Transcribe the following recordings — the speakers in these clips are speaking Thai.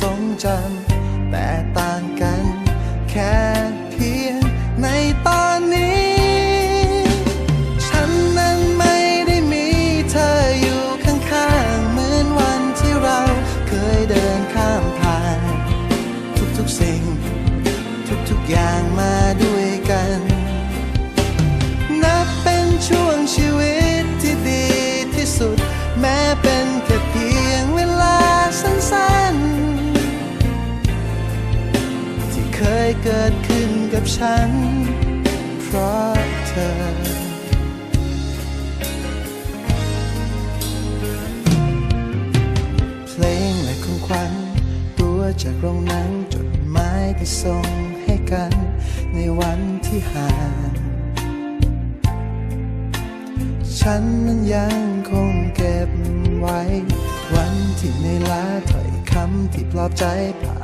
ทรงจำแต่ต่างกัน แค่เพียงในตอน ยเกิดขึ้นกับฉัน เพราะเธอพลงและของขวัญตัวจากโรงหนังจดหมายที่ส่งให้กันในวันที่ห่าง ฉันนั้นยังคงเก็บไว้ วันที่ในลาถ้อยคำที่ปลอบใจภาพ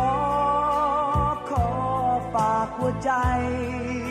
อ ใจ